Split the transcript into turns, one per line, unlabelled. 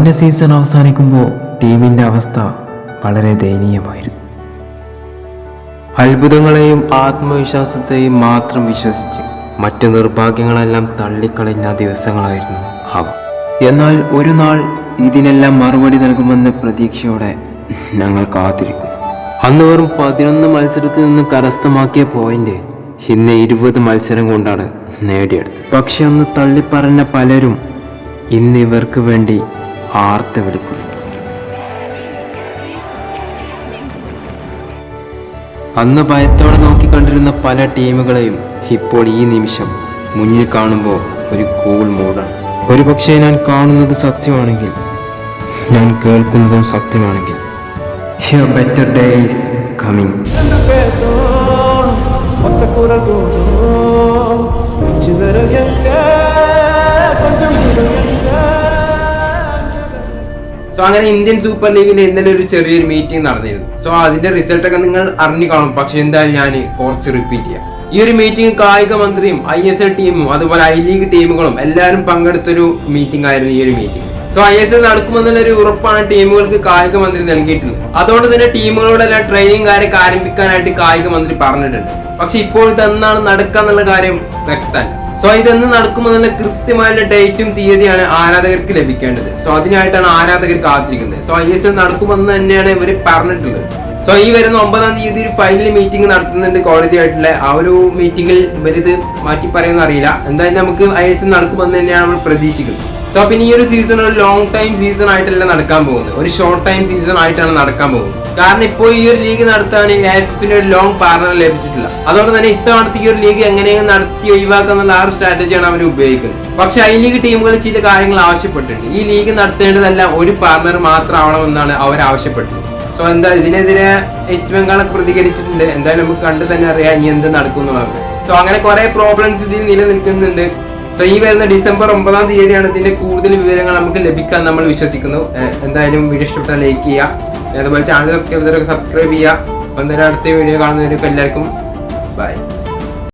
കഴിഞ്ഞ സീസൺ അവസാനിക്കുമ്പോൾ ടീമിന്റെ അവസ്ഥ വളരെ ദയനീയമായിരുന്നു. അത്ഭുതങ്ങളെയും ആത്മവിശ്വാസത്തെയും മാത്രം വിശ്വസിച്ച് മറ്റ് നിർഭാഗ്യങ്ങളെല്ലാം തള്ളിക്കളഞ്ഞ ദിവസങ്ങളായിരുന്നു അവ. എന്നാൽ ഒരു നാൾ ഇതിനെല്ലാം മറുപടി നൽകുമെന്ന പ്രതീക്ഷയോടെ ഞങ്ങൾ കാത്തിരിക്കുന്നു. അന്ന് വെറും പതിനൊന്ന് മത്സരത്തിൽ നിന്ന് കരസ്ഥമാക്കിയ പോയിന്റ് ഇന്ന് ഇരുപത് മത്സരം കൊണ്ടാണ് നേടിയെടുത്തത്. പക്ഷെ അന്ന് തള്ളിപ്പറഞ്ഞ പലരും ഇന്ന് ഇവർക്ക് വേണ്ടി ആർത്ത് വിളിക്കുന്നു അന്ന് ഭയത്തോടെ നോക്കിക്കണ്ടിരുന്ന പല ടീമുകളെയും ഇപ്പോൾ ഈ നിമിഷം മുന്നിൽ കാണുമ്പോൾ ഒരു കൂൾ മൂടാണ് ഒരു പക്ഷേ ഞാൻ കാണുന്നത് സത്യമാണെങ്കിൽ ഞാൻ കേൾക്കുന്നതും സത്യമാണെങ്കിൽ ബെറ്റർ കമ്മിങ്
സോ അങ്ങനെ ഇന്ത്യൻ സൂപ്പർ ലീഗിന്റെ ഇന്നലെ ഒരു ചെറിയൊരു മീറ്റിംഗ് നടന്നിരുന്നു. സോ അതിന്റെ റിസൾട്ട് ഒക്കെ നിങ്ങൾ അറിഞ്ഞു കാണും. പക്ഷെ എന്തായാലും ഞാൻ കുറച്ച് റിപ്പീറ്റ് ചെയ്യാം. ഈ ഒരു മീറ്റിംഗ് കായിക മന്ത്രിയും ഐ എസ് എൽ ടീമും അതുപോലെ ഐ ലീഗ് ടീമുകളും എല്ലാവരും പങ്കെടുത്തൊരു മീറ്റിംഗ് ആയിരുന്നു ഈ ഒരു meeting so I S L നടക്കുമെന്നുള്ള ഒരു ഉറപ്പാണ് ടീമുകൾക്ക് കായിക മന്ത്രി നൽകിയിട്ടുള്ളത്. അതുകൊണ്ട് തന്നെ ടീമുകളോടെല്ലാം ട്രെയിനിങ് കാര്യം ആരംഭിക്കാനായിട്ട് കായിക മന്ത്രി പറഞ്ഞിട്ടുണ്ട്. പക്ഷെ ഇപ്പോൾ ഇതെന്നാണ് നടക്കുക എന്നുള്ള കാര്യം വ്യക്തമല്ല. സോ ഇതെന്ന് നടക്കുമെന്നുള്ള കൃത്യമായുള്ള ഡേറ്റും തീയതിയാണ് ആരാധകർക്ക് ലഭിക്കേണ്ടത്. സോ അതിനായിട്ടാണ് ആരാധകർ കാത്തിരിക്കുന്നത്. സോ ഐ എസ് എൽ നടക്കുമെന്ന് തന്നെയാണ് ഇവർ പറഞ്ഞിട്ടുള്ളത്. സോ ഈ വരുന്ന ഒമ്പതാം തീയതി ഒരു ഫൈനൽ മീറ്റിംഗ് നടത്തുന്നുണ്ട് കോടതിയായിട്ടുള്ള. ആ ഒരു മീറ്റിംഗിൽ ഇവരിത് മാറ്റി പറയുമെന്ന് അറിയില്ല. എന്തായാലും നമുക്ക് ഐ എസ് എൽ നടക്കുമെന്ന് തന്നെയാണ് നമ്മൾ പ്രതീക്ഷിക്കുന്നത്. സോ പിന്നെ ഈ ഒരു സീസൺ ഒരു ലോങ് ടൈം സീസൺ ആയിട്ടല്ല നടക്കാൻ പോകുന്നത്. ഒരു ഷോർട്ട് ടൈം സീസൺ ആയിട്ടാണ് നടക്കാൻ പോകുന്നത്. കാരണം ഇപ്പോൾ ഈ ഒരു ലീഗ് നടത്താൻ എഫിന് ഒരു ലോങ് പാർട്ണർ ലഭിച്ചിട്ടില്ല. അതുകൊണ്ട് തന്നെ ഇത്തവണത്തെ ഈ ഒരു ലീഗ് എങ്ങനെയും നടത്തി ഒഴിവാക്കുക എന്നുള്ള ആ ഒരു സ്ട്രാറ്റജിയാണ് അവർ ഉപയോഗിക്കുന്നത്. പക്ഷെ ഐ ലീഗ് ടീമുകൾ ചില കാര്യങ്ങൾ ആവശ്യപ്പെട്ടിട്ടുണ്ട്. ഈ ലീഗ് നടത്തേണ്ടതെല്ലാം ഒരു പാർട്ണർ മാത്രമാവണമെന്നാണ് അവർ ആവശ്യപ്പെട്ടത്. സോ എന്താ ഇതിനെതിരെ ഈസ്റ്റ് ബംഗാളൊക്കെ പ്രതികരിച്ചിട്ടുണ്ട്. എന്തായാലും നമുക്ക് കണ്ടു തന്നെ അറിയാം ഇനി എന്ത് നടക്കുന്നുള്ളത്. സോ അങ്ങനെ കുറെ പ്രോബ്ലംസ് ഇതിൽ നിലനിൽക്കുന്നുണ്ട്. സോ ഈ വരുന്ന ഡിസംബർ ഒമ്പതാം തീയതിയാണ് ഇതിന്റെ കൂടുതൽ വിവരങ്ങൾ നമുക്ക് ലഭിക്കാൻ നമ്മൾ വിശ്വസിക്കുന്നു. എന്തായാലും വീഡിയോ ഇഷ്ടപ്പെട്ടാൽ ലൈക്ക് ചെയ്യുക. അതുപോലെ ചാനൽ സബ്സ്ക്രൈബ് ചെയ്തവരൊക്കെ സബ്സ്ക്രൈബ് ചെയ്യുക. അപ്പം എന്തായാലും അടുത്ത വീഡിയോ കാണുന്നവർക്ക് എല്ലാവർക്കും ബൈ